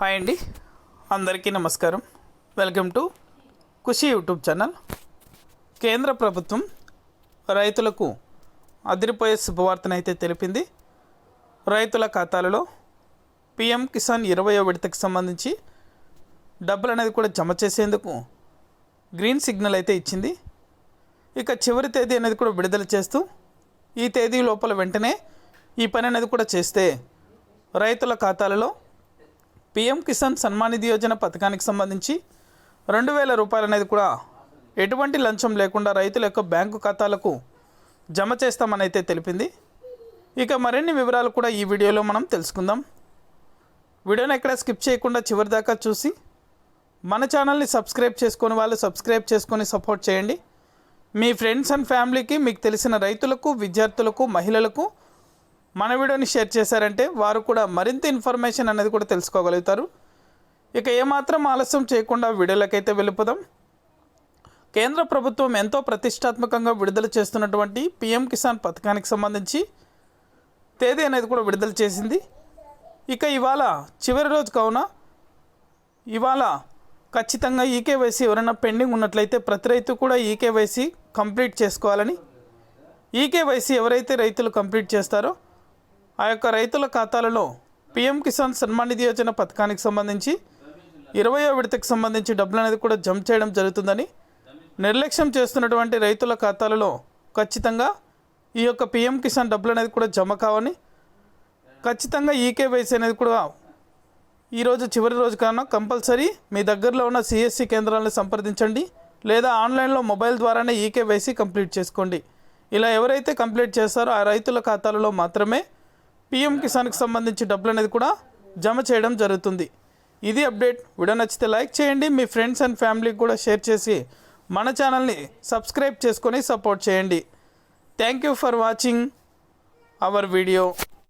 Hi అండి. అందరికీ నమస్కారం. Welcome to Khushi YouTube channel. కేంద్ర ప్రభుత్వం రైతులకు అదిరిపోయే శుభవార్తనైతే తెలిపింది. రైతుల ఖాతాలలో పిఎం కిసాన్ ఇరవయో విడతకు సంబంధించి డబ్బులు అనేది కూడా జమ చేసేందుకు గ్రీన్ సిగ్నల్ అయితే ఇచ్చింది. ఇక చివరి తేదీ అనేది కూడా విడుదల చేస్తూ ఈ తేదీ లోపల వెంటనే ఈ పని అనేది కూడా చేస్తే రైతుల ఖాతాలలో పిఎం కిసాన్ సన్మాన్ నిధి యోజన పథకానికి సంబంధించి రెండు వేల రూపాయలు అనేది కూడా ఎటువంటి లంచం లేకుండా రైతుల యొక్క బ్యాంకు ఖాతాలకు జమ చేస్తామని అయితే తెలిపింది. ఇక మరిన్ని వివరాలు కూడా ఈ వీడియోలో మనం తెలుసుకుందాం. వీడియోని ఎక్కడ స్కిప్ చేయకుండా చివరి దాకా చూసి మన ఛానల్ని సబ్స్క్రైబ్ చేసుకొని వాళ్ళు సబ్స్క్రైబ్ చేసుకొని సపోర్ట్ చేయండి. మీ ఫ్రెండ్స్ అండ్ ఫ్యామిలీకి మీకు తెలిసిన రైతులకు విద్యార్థులకు మహిళలకు మన వీడియోని షేర్ చేశారంటే వారు కూడా మరింత ఇన్ఫర్మేషన్ అనేది కూడా తెలుసుకోగలుగుతారు. ఇక ఏమాత్రం ఆలస్యం చేయకుండా వీడియోలకైతే వెళ్ళిపోదాం. కేంద్ర ప్రభుత్వం ఎంతో ప్రతిష్టాత్మకంగా విడుదల చేస్తున్నటువంటి పిఎం కిసాన్ పథకానికి సంబంధించి తేదీ అనేది కూడా విడుదల చేసింది. ఇక ఇవాళ చివరి రోజు కావున ఇవాళ ఖచ్చితంగా ఈకేవైసీ ఎవరైనా పెండింగ్ ఉన్నట్లయితే ప్రతి రైతు కూడా ఈకేవైసీ కంప్లీట్ చేసుకోవాలని ఈకేవైసీ ఎవరైతే రైతులు కంప్లీట్ చేస్తారో ఆ యొక్క రైతుల ఖాతాలలో పిఎం కిసాన్ సన్మాన్ నిధి యోజన పథకానికి సంబంధించి ఇరవయో విడతకు సంబంధించి డబ్బులు అనేది కూడా జమ చేయడం జరుగుతుందని నిర్లక్ష్యం చేస్తున్నటువంటి రైతుల ఖాతాలలో ఖచ్చితంగా ఈ యొక్క పిఎం కిసాన్ డబ్బులు అనేది కూడా జమ కావని ఖచ్చితంగా ఈకేవైసీ అనేది కూడా ఈరోజు చివరి రోజు కాన కంపల్సరీ మీ దగ్గరలో ఉన్న సిఎస్సి కేంద్రాలను సంప్రదించండి లేదా ఆన్లైన్లో మొబైల్ ద్వారానే ఈకేవైసీ కంప్లీట్ చేసుకోండి. ఇలా ఎవరైతే కంప్లీట్ చేస్తారో ఆ రైతుల ఖాతాలలో మాత్రమే పిఎం కిసాన్కి సంబంధించి డబ్బులు అనేది కూడా జమ చేయడం జరుగుతుంది. ఇది అప్డేట్. వీడియో నచ్చితే లైక్ చేయండి. మీ ఫ్రెండ్స్ అండ్ ఫ్యామిలీకి కూడా షేర్ చేసి మన ఛానల్ని సబ్స్క్రైబ్ చేసుకొని సపోర్ట్ చేయండి. Thank you for watching our video.